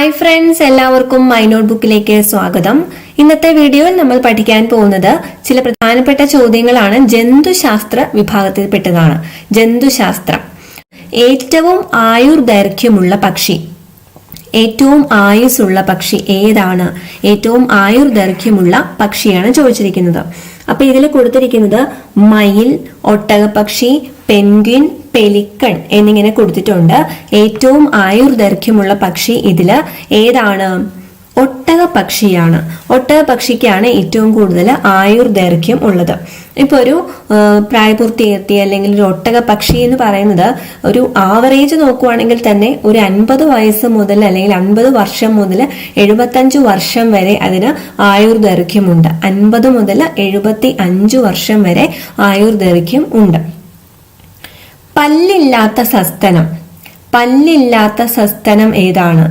Hi friends എല്ലാവർക്കും my not ബുക്കിലേക്ക് സ്വാഗതം. ഇന്നത്തെ വീഡിയോയിൽ നമ്മൾ പഠിക്കാൻ പോകുന്നത് ചില പ്രധാനപ്പെട്ട ചോദ്യങ്ങളാണ് ജന്തുശാസ്ത്ര വിഭാഗത്തിൽ പെട്ടതാണ് ജന്തുശാസ്ത്രം. ഏറ്റവും ആയുർ ദൈർഘ്യമുള്ള പക്ഷി. ഏറ്റവും ആയുസ്സുള്ള പക്ഷി ഏതാണ്? ഏറ്റവും ആയുർ ദൈർഘ്യമുള്ള പക്ഷിയാണ് ചോദിച്ചിരിക്കുന്നത്. അപ്പൊ ഇതിൽ കൊടുത്തിരിക്കുന്നത് മയിൽ ഒട്ടകപക്ഷി പെൻഗ്വിൻ പെലിക്കൺ എന്നിങ്ങനെ കൊടുത്തിട്ടുണ്ട്. ഏറ്റവും ആയുർ ദൈർഘ്യമുള്ള പക്ഷി ഇതിൽ ഏതാണ്? ഒട്ടക പക്ഷിയാണ് ഒട്ടക പക്ഷിക്കാണ് ഏറ്റവും കൂടുതൽ ആയുർ ദൈർഘ്യം ഉള്ളത്. ഇപ്പൊ ഒരു പ്രായപൂർത്തി പ്രായപൂർത്തിയെത്തിയ അല്ലെങ്കിൽ ഒരു ഒട്ടക പക്ഷി എന്ന് പറയുന്നത് ഒരു ആവറേജ് നോക്കുവാണെങ്കിൽ തന്നെ ഒരു അൻപത് വയസ്സ് മുതൽ അല്ലെങ്കിൽ അൻപത് വർഷം മുതൽ എഴുപത്തഞ്ച് വർഷം വരെ അതിന് ആയുർ ദൈർഘ്യമുണ്ട് അൻപത് മുതൽ എഴുപത്തി അഞ്ച് വർഷം വരെ ആയുർ ദൈർഘ്യം ഉണ്ട്. പല്ലില്ലാത്ത സസ്തനം. പല്ലില്ലാത്ത സസ്തനം ഏതാണ്?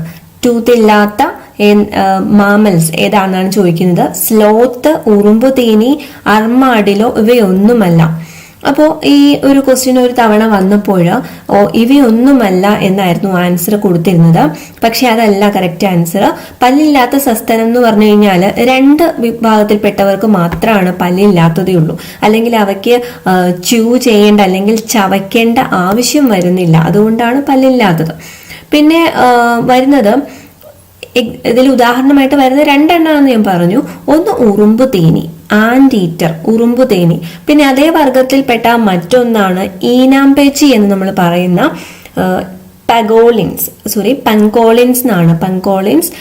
ടൂത്ത് ഇല്ലാത്ത മാമൽസ് ഏതാണെന്നാണ് ചോദിക്കുന്നത്? സ്ലോത്ത് ഉറുമ്പു തേനി അർമാഡിലോ ഇവയൊന്നുമല്ല. അപ്പോൾ ഈ ഒരു ക്വസ്റ്റ്യൻ ഒരു തവണ വന്നപ്പോൾ ഇവയൊന്നുമല്ല എന്നായിരുന്നു ആൻസർ കൊടുത്തിരുന്നത്. പക്ഷെ അതല്ല കറക്റ്റ് ആൻസർ പല്ലില്ലാത്ത സസ്തനം എന്ന് പറഞ്ഞു കഴിഞ്ഞാൽ രണ്ട് വിഭാഗത്തിൽപ്പെട്ടവർക്ക് മാത്രമാണ് പല്ലില്ലാത്തതേ ഉള്ളൂ. അല്ലെങ്കിൽ അവയ്ക്ക് ച്യൂ ചെയ്യേണ്ട അല്ലെങ്കിൽ ചവയ്ക്കേണ്ട ആവശ്യം വരുന്നില്ല. അതുകൊണ്ടാണ് പല്ലില്ലാത്തത്. പിന്നെ വരുന്നത് ഇതിൽ ഉദാഹരണമായിട്ട് വരുന്ന രണ്ടെണ്ണമാണെന്ന് ഞാൻ പറഞ്ഞു. ഒന്ന് ഉറുമ്പ് തേനി ആൻഡ് ഈറ്റർ ഉറുമ്പ് തേനി. പിന്നെ അതേ വർഗത്തിൽപ്പെട്ട മറ്റൊന്നാണ് ഈനാമ്പേച്ചി എന്ന് നമ്മൾ പറയുന്ന പഗോളിൻസ് സോറി പങ്കോളിൻസ് എന്നാണ്. പങ്കോളിൻസ്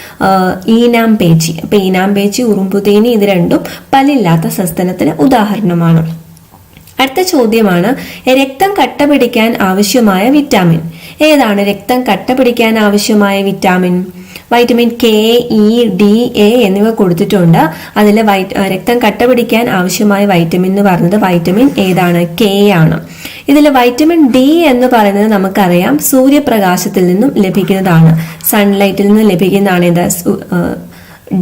ഈനാമ്പേച്ചി. അപ്പൊ ഈനാമ്പേച്ചി ഉറുമ്പുതേനി ഇത് രണ്ടും പല്ലില്ലാത്ത സസ്തനത്തിന് ഉദാഹരണമാണ്. അടുത്ത ചോദ്യമാണ് രക്തം കട്ട പിടിക്കാൻ ആവശ്യമായ വിറ്റാമിൻ. ഏതാണ് രക്തം കട്ട പിടിക്കാൻ ആവശ്യമായ vitamin? Vitamin K E D A എന്നിവ കൊടുത്തിട്ടുണ്ട്. അതിൽ രക്തം കട്ട പിടിക്കാൻ ആവശ്യമായ വൈറ്റമിൻ എന്ന് പറയുന്നത് വൈറ്റമിൻ ഏതാണ്? കെ ആണ്. ഇതിൽ വൈറ്റമിൻ ഡി എന്ന് പറയുന്നത് നമുക്കറിയാം. സൂര്യപ്രകാശത്തിൽ നിന്നും ലഭിക്കുന്നതാണ്. സൺലൈറ്റിൽ നിന്ന് ലഭിക്കുന്നതാണ് ഇത്.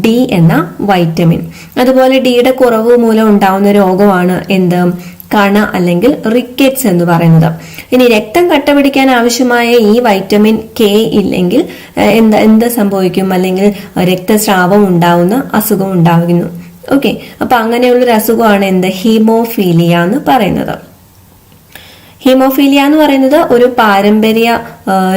ഡി എന്ന വൈറ്റമിൻ അതുപോലെ ഡിയുടെ കുറവ് മൂലം ഉണ്ടാവുന്ന രോഗമാണ് എന്ത്? കണ അല്ലെങ്കിൽ റിക്കറ്റ്സ് എന്ന് പറയുന്നത്. ഇനി രക്തം കട്ടപിടിക്കാൻ ആവശ്യമായ ഈ വൈറ്റമിൻ കെ ഇല്ലെങ്കിൽ എന്താ എന്ത് സംഭവിക്കും? അല്ലെങ്കിൽ രക്തസ്രാവം ഉണ്ടാവുന്ന അസുഖം ഉണ്ടാകുന്നു ഓക്കെ അപ്പൊ അങ്ങനെയുള്ളൊരു അസുഖമാണ് എന്ത്? ഹീമോഫീലിയ എന്ന് പറയുന്നത്. ഹീമോഫീലിയ എന്ന് പറയുന്നത് ഒരു പാരമ്പര്യ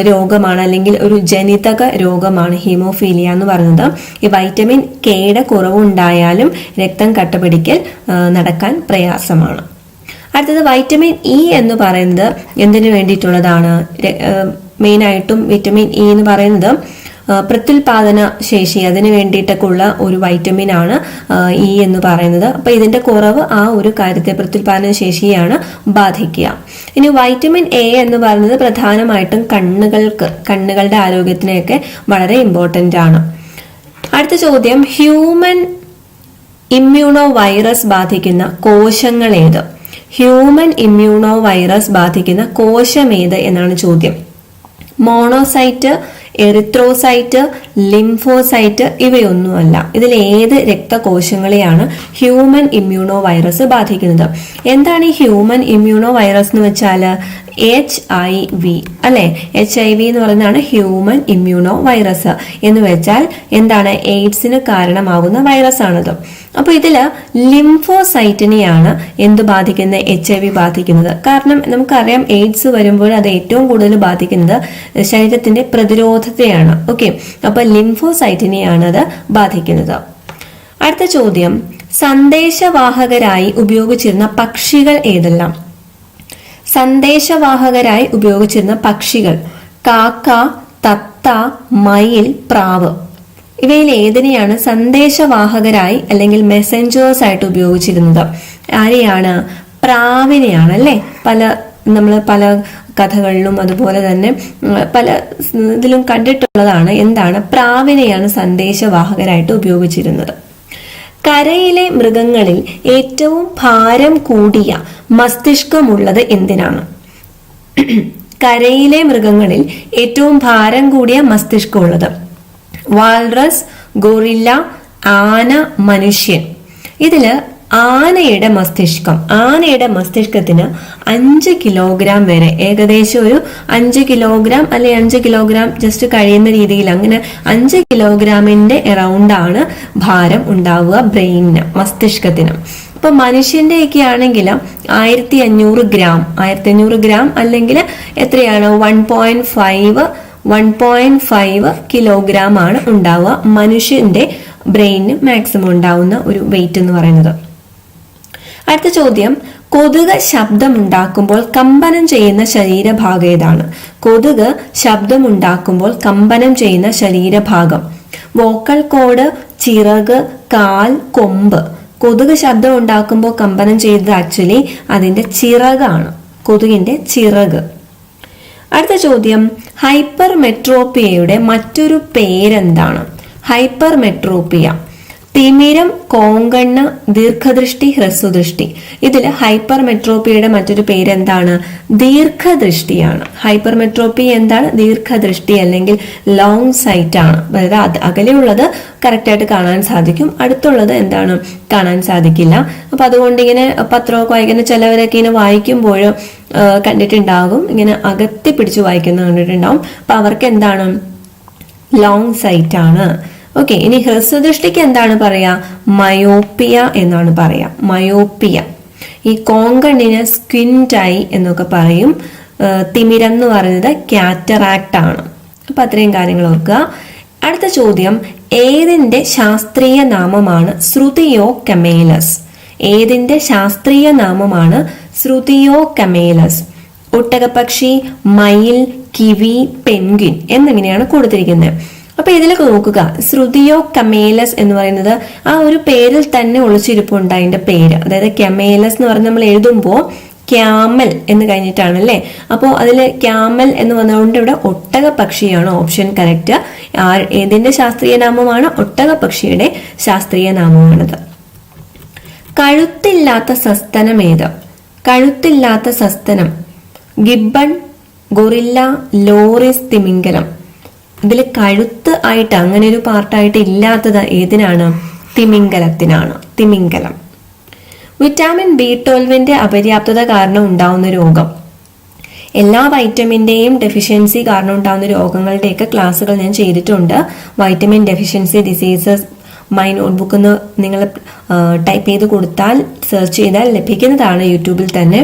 രോഗമാണ് അല്ലെങ്കിൽ ഒരു ജനിതക രോഗമാണ് ഹീമോഫീലിയ എന്ന് പറയുന്നത്. ഈ വൈറ്റമിൻ കെയുടെ കുറവുണ്ടായാലും രക്തം കട്ടപിടിക്കൽ നടക്കാൻ പ്രയാസമാണ്. അടുത്തത് വൈറ്റമിൻ ഇ എന്ന് പറയുന്നത് എന്തിനു വേണ്ടിയിട്ടുള്ളതാണ്? മെയിനായിട്ടും വിറ്റമിൻ ഇ എന്ന് പറയുന്നത് പ്രത്യുൽപാദന ശേഷി അതിന് വേണ്ടിയിട്ടൊക്കെയുള്ള ഒരു വൈറ്റമിൻ ആണ് ഇ എന്ന് പറയുന്നത്. അപ്പൊ ഇതിന്റെ കുറവ് ആ ഒരു കാര്യത്തെ പ്രത്യുൽപാദന ശേഷിയാണ് ബാധിക്കുക. ഇനി വൈറ്റമിൻ എ എന്ന് പറയുന്നത് പ്രധാനമായിട്ടും കണ്ണുകൾക്ക് കണ്ണുകളുടെ ആരോഗ്യത്തിനെയൊക്കെ വളരെ ഇമ്പോർട്ടന്റ് ആണ്. അടുത്ത ചോദ്യം ഹ്യൂമൻ ഇമ്മ്യൂണോ വൈറസ് ബാധിക്കുന്ന കോശങ്ങൾ ഏത് ഹ്യൂമൻ ഇമ്മ്യൂണോ വൈറസ് ബാധിക്കുന്ന കോശം ഏത് എന്നാണ് ചോദ്യം. മോണോസൈറ്റ് എറിത്രോസൈറ്റ് ലിംഫോസൈറ്റ് ഇവയൊന്നുമല്ല. ഇതിൽ ഏത് രക്തകോശങ്ങളെയാണ് ഹ്യൂമൻ ഇമ്മ്യൂണോ വൈറസ് ബാധിക്കുന്നത്? എന്താണ് ഈ ഹ്യൂമൻ ഇമ്മ്യൂണോ വൈറസ് എന്ന് വെച്ചാൽ എച്ച് ഐ വി അല്ലെ? എച്ച് ഐ വി എന്ന് പറയുന്നതാണ് ഹ്യൂമൻ ഇമ്മ്യൂണോ വൈറസ് എന്ന് വെച്ചാൽ എന്താണ്? എയ്ഡ്സിന് കാരണമാകുന്ന വൈറസ് ആണത്. അപ്പൊ ഇതിൽ ലിംഫോസൈറ്റിനെയാണ് എന്ത് ബാധിക്കുന്ന എച്ച് ഐ വി ബാധിക്കുന്നത്. കാരണം നമുക്കറിയാം എയ്ഡ്സ് വരുമ്പോൾ അത് ഏറ്റവും കൂടുതൽ ബാധിക്കുന്നത് ശരീരത്തിന്റെ പ്രതിരോധത്തെയാണ്. ഓക്കെ അപ്പൊ ലിംഫോസൈറ്റിനെയാണ് അത് ബാധിക്കുന്നത്. അടുത്ത ചോദ്യം. സന്ദേശവാഹകരായി ഉപയോഗിച്ചിരുന്ന പക്ഷികൾ ഏതെല്ലാം? സന്ദേശവാഹകരായി ഉപയോഗിച്ചിരുന്ന പക്ഷികൾ. കാക്ക തത്ത മയിൽ പ്രാവ്. ഇവയിൽ ഏതിനെയാണ് സന്ദേശവാഹകരായി അല്ലെങ്കിൽ മെസ്സഞ്ചേഴ്സ് ആയിട്ട് ഉപയോഗിച്ചിരുന്നത്? ആരെയാണ്? പ്രാവിനെയാണ് അല്ലേ? പല നമ്മൾ പല കഥകളിലും അതുപോലെ തന്നെ പല ഇതിലും കണ്ടിട്ടുള്ളതാണ് എന്താണ് പ്രാവിനെയാണ് സന്ദേശവാഹകരായിട്ട് ഉപയോഗിച്ചിരുന്നത്. കരയിലെ മൃഗങ്ങളിൽ ഏറ്റവും ഭാരം കൂടിയ മസ്തിഷ്കമുള്ളത് എന്തിനാണ്? കരയിലെ മൃഗങ്ങളിൽ ഏറ്റവും ഭാരം കൂടിയ മസ്തിഷ്കമുള്ളത്. വാൽറസ് ഗോറില്ല ആന മനുഷ്യൻ. ഇതിൽ ആനയുടെ മസ്തിഷ്കം. ആനയുടെ മസ്തിഷ്കത്തിന് അഞ്ച് കിലോഗ്രാം വരെ. ഏകദേശം ഒരു അഞ്ച് കിലോഗ്രാം അല്ലെ അഞ്ച് കിലോഗ്രാം ജസ്റ്റ് കഴിയുന്ന രീതിയിൽ. അങ്ങനെ അഞ്ച് കിലോഗ്രാമിന്റെ എറൗണ്ട് ആണ് ഭാരം ഉണ്ടാവുക ബ്രെയിനിന് മസ്തിഷ്കത്തിന്. ഇപ്പൊ മനുഷ്യന്റെ ഒക്കെ ആണെങ്കിൽ ആയിരത്തി അഞ്ഞൂറ് ഗ്രാം. ആയിരത്തി അഞ്ഞൂറ് ഗ്രാം അല്ലെങ്കിൽ എത്രയാണ്? One point five one point five kilogram ആണ് ഉണ്ടാവുക മനുഷ്യന്റെ ബ്രെയിനിന് മാക്സിമം ഉണ്ടാവുന്ന ഒരു വെയിറ്റ് എന്ന് പറയുന്നത്. അടുത്ത ചോദ്യം കൊതുക് ശബ്ദമുണ്ടാക്കുമ്പോൾ കമ്പനം ചെയ്യുന്ന ശരീരഭാഗം ഏതാണ്? കൊതുക് ശബ്ദമുണ്ടാക്കുമ്പോൾ കമ്പനം ചെയ്യുന്ന ശരീരഭാഗം. വോക്കൽ കോഡ് ചിറക് കാൽ കൊമ്പ്. കൊതുക് ശബ്ദം ഉണ്ടാക്കുമ്പോൾ കമ്പനം ചെയ്തത് ആക്ച്വലി അതിന്റെ ചിറകാണ്. കൊതുകിന്റെ ചിറക്. അടുത്ത ചോദ്യം ഹൈപ്പർ മെട്രോപ്പിയയുടെ മറ്റൊരു പേരെന്താണ്? ഹൈപ്പർ മെട്രോപ്പിയ തിമിരം കോങ്കണ്ണ് ദീർഘദൃഷ്ടി ഹ്രസ്വദൃഷ്ടി. ഇതിൽ ഹൈപ്പർ മെട്രോപ്പിയുടെ മറ്റൊരു പേരെന്താണ്? ദീർഘദൃഷ്ടിയാണ്. ഹൈപ്പർ മെട്രോപ്പി എന്താണ്? ദീർഘദൃഷ്ടി അല്ലെങ്കിൽ ലോങ് സൈറ്റ് ആണ്. അതായത് അത് അകലെയുള്ളത് കറക്റ്റായിട്ട് കാണാൻ സാധിക്കും. അടുത്തുള്ളത് എന്താണ്? കാണാൻ സാധിക്കില്ല. അപ്പൊ അതുകൊണ്ട് ഇങ്ങനെ പത്രമൊക്കെ വായിക്കുന്ന ചിലവരൊക്കെ ഇങ്ങനെ വായിക്കുമ്പോൾ കണ്ടിട്ടുണ്ടാകും. ഇങ്ങനെ അകത്തി പിടിച്ച് വായിക്കുന്ന കണ്ടിട്ടുണ്ടാവും അപ്പൊ അവർക്ക് എന്താണ്? ലോങ് സൈറ്റ് ആണ്. ഓക്കെ ഇനി ഹ്രസ്വദൃഷ്ടിക്ക് എന്താണ് പറയാ? മയോപ്പിയ എന്നാണ് പറയാ. മയോപ്പിയ. ഈ കോങ്കണ്ണിന് സ്ക്വിന്റായി എന്നൊക്കെ പറയും. തിമിരെന്ന് പറയുന്നത് കാറ്ററാക്ട് ആണ്. അപ്പൊ അത്രയും കാര്യങ്ങൾ ഓർക്കുക. അടുത്ത ചോദ്യം. ഏതിന്റെ ശാസ്ത്രീയ നാമമാണ് ശ്രുതിയോ കമേലസ് ഏതിന്റെ ശാസ്ത്രീയ നാമമാണ് ശ്രുതിയോ കമേലസ് ഒട്ടകപ്പക്ഷി മയിൽ കിവി പെൻഗ്വിൻ എന്നിങ്ങനെയാണ് കൊടുത്തിരിക്കുന്നത്. അപ്പൊ ഇതിലൊക്കെ നോക്കുക. ശ്രുതിയോ കമേലസ് എന്ന് പറയുന്നത് ആ ഒരു പേരിൽ തന്നെ ഒളിച്ചിരിപ്പുണ്ട് അതിന്റെ പേര്. അതായത് കമേലസ് എന്ന് പറഞ്ഞ് നമ്മൾ എഴുതുമ്പോൾ ക്യാമൽ എന്ന് കഴിഞ്ഞിട്ടാണ് അല്ലേ അപ്പോൾ അതിൽ ക്യാമൽ എന്ന് വന്നതുകൊണ്ട് ഇവിടെ ഒട്ടക പക്ഷിയാണ് ഓപ്ഷൻ കറക്റ്റ്. ഏതിന്റെ ശാസ്ത്രീയ നാമമാണ്? ഒട്ടക പക്ഷിയുടെ ശാസ്ത്രീയ നാമമാണത്. കഴുത്തില്ലാത്ത സസ്തനം ഏത്? കഴുത്തില്ലാത്ത സസ്തനം. ഗിബൺ ഗൊറില്ല ലോറിസ് തിമിംഗലം. ഇതിൽ കഴുത്ത് ആയിട്ട് അങ്ങനെ ഒരു പാർട്ടായിട്ട് ഇല്ലാത്തത് ഏതിനാണ്? തിമിംഗലത്തിനാണ്. തിമിംഗലം. വിറ്റാമിൻ ബി ട്വൽവിന്റെ അപര്യാപ്തത കാരണം ഉണ്ടാവുന്ന രോഗം. എല്ലാ വൈറ്റമിന്റെയും ഡെഫിഷ്യൻസി കാരണം ഉണ്ടാകുന്ന രോഗങ്ങളുടെയൊക്കെ ക്ലാസ്സുകൾ ഞാൻ ചെയ്തിട്ടുണ്ട്. Vitamin deficiency diseases my notebook എന്ന് നിങ്ങൾ ടൈപ്പ് ചെയ്ത് കൊടുത്താൽ സെർച്ച് ചെയ്താൽ ലഭിക്കുന്നതാണ് യൂട്യൂബിൽ തന്നെ.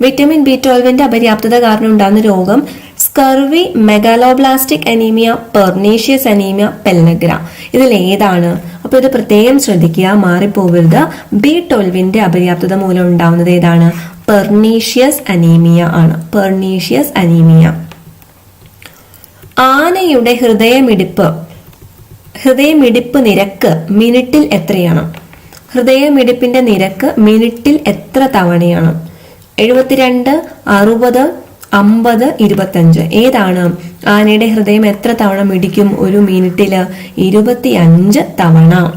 വിറ്റമിൻ ബി ട്വൽവിന്റെ അപര്യാപ്തത കാരണം ഉണ്ടാകുന്ന രോഗം scurvy megaloblastic anaemia pernicious anaemia pellagra. ഇതിൽ ഏതാണ്? അപ്പൊ ഇത് പ്രത്യേകം ശ്രദ്ധിക്കുക മാറിപ്പോകരുത്. ബി ട്വൽവിന്റെ അപര്യാപ്തത മൂലം ഉണ്ടാവുന്നത് ഏതാണ്? പെർനീഷ്യസ് അനീമിയ ആണ്. Pernicious anaemia. ആനയുടെ ഹൃദയമിടിപ്പ്. ഹൃദയമിടിപ്പ് നിരക്ക് മിനിറ്റിൽ എത്രയാണ്? ഹൃദയമിടിപ്പിന്റെ നിരക്ക് മിനിറ്റിൽ എത്ര തവണയാണ്? എഴുപത്തിരണ്ട് അറുപത് അമ്പത് ഇരുപത്തഞ്ച്. ഏതാണ്? ആനയുടെ ഹൃദയം എത്ര തവണ മിടിക്കും? ഒരു മിനിറ്റിൽ ഇരുപത്തിയഞ്ച് തവണ.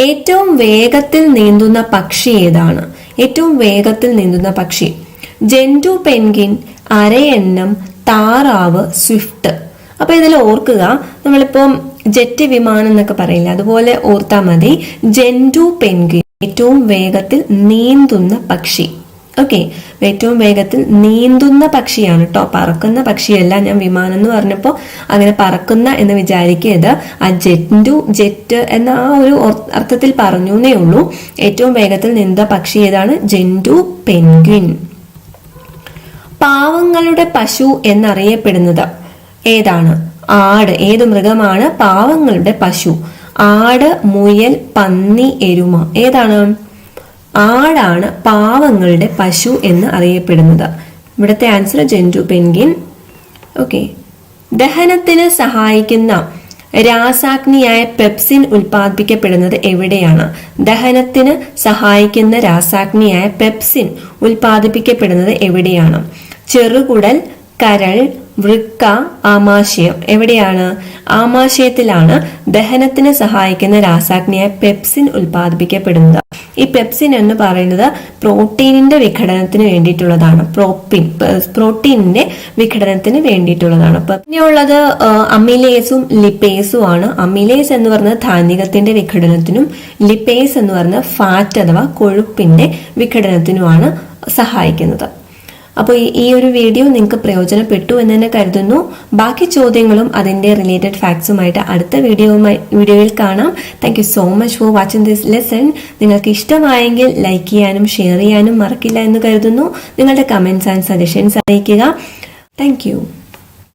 ഏറ്റവും വേഗത്തിൽ നീന്തുന്ന പക്ഷി ഏതാണ്? ഏറ്റവും വേഗത്തിൽ നീന്തുന്ന പക്ഷി. ജെന്റു പെൻഗിൻ അരയെണ്ണം താറാവ് സ്വിഫ്റ്റ്. അപ്പൊ ഇതിൽ ഓർക്കുക. നമ്മളിപ്പം ജെറ്റ് വിമാനം എന്നൊക്കെ പറയില്ല? അതുപോലെ ഓർത്താ മതി. ജെന്റു പെൻഗിൻ ഏറ്റവും വേഗത്തിൽ നീന്തുന്ന പക്ഷി. ഓക്കെ ഏറ്റവും വേഗത്തിൽ നീന്തുന്ന പക്ഷിയാണ് കേട്ടോ പറക്കുന്ന പക്ഷിയല്ല ഞാൻ വിമാനം എന്ന് പറഞ്ഞപ്പോൾ അങ്ങനെ പറക്കുന്ന എന്ന് വിചാരിക്കരുത്. ആ ജെറ്റു ജെറ്റ് എന്ന ആ ഒരു അർത്ഥത്തിൽ പറഞ്ഞു എന്നേ ഉള്ളൂ. ഏറ്റവും വേഗത്തിൽ നീന്ത പക്ഷി ഏതാണ്? Gentoo penguin. പാവങ്ങളുടെ പശു എന്നറിയപ്പെടുന്നത് ഏതാണ്? ആട്. ഏത് മൃഗമാണ് പാവങ്ങളുടെ പശു? ആട് മുയൽ പന്നി എരുമ. ഏതാണ്? ആടാണ് പാവങ്ങളുടെ പശു എന്ന് അറിയപ്പെടുന്നത്. ഇവിടുത്തെ ആൻസർ ജെന്റു പെൻഗിൻ ഓക്കെ ദഹനത്തിന് സഹായിക്കുന്ന രാസാഗ്നിയായ പെപ്സിൻ ഉൽപ്പാദിപ്പിക്കപ്പെടുന്നത് എവിടെയാണ്? ദഹനത്തിന് സഹായിക്കുന്ന രാസാഗ്നിയായ പെപ്സിൻ ഉൽപ്പാദിപ്പിക്കപ്പെടുന്നത് എവിടെയാണ്? ചെറുകുടൽ കരൾ വൃക്ക ആമാശയം. എവിടെയാണ്? ആമാശയത്തിലാണ് ദഹനത്തിന് സഹായിക്കുന്ന രാസാഗ്നിയായ പെപ്സിൻ ഉൽപ്പാദിപ്പിക്കപ്പെടുന്നത്. ഈ പെപ്സിൻ എന്ന് പറയുന്നത് പ്രോട്ടീനിന്റെ വിഘടനത്തിന് വേണ്ടിയിട്ടുള്ളതാണ്. പ്രോപ്പിൻ പ്രോട്ടീനിന്റെ വിഘടനത്തിന് വേണ്ടിയിട്ടുള്ളതാണ്. അപ്പൊ പിന്നെയുള്ളത് അമിലേസും ലിപ്പേസും ആണ് അമിലേസ് എന്ന് പറഞ്ഞ ധാന്യകത്തിന്റെ വിഘടനത്തിനും ലിപ്പേസ് എന്ന് പറഞ്ഞ ഫാറ്റ് അഥവാ കൊഴുപ്പിന്റെ വിഘടനത്തിനുമാണ് സഹായിക്കുന്നത്. അപ്പോൾ ഈ- ഒരു വീഡിയോ നിങ്ങൾക്ക് പ്രയോജനപ്പെട്ടു എന്ന് തന്നെ കരുതുന്നു. ബാക്കി ചോദ്യങ്ങളും അതിന്റെ റിലേറ്റഡ് ഫാക്ട്സുമായിട്ട് അടുത്ത വീഡിയോയുമായി വീഡിയോയിൽ കാണാം. Thank so much for watching this lesson നിങ്ങൾക്ക് ഇഷ്ടമായെങ്കിൽ ലൈക്ക് ചെയ്യാനും ഷെയർ ചെയ്യാനും മറക്കില്ല എന്ന് കരുതുന്നു. നിങ്ങളുടെ കമൻസ് ആൻഡ് സജഷൻസ് അറിയിക്കുക. താങ്ക്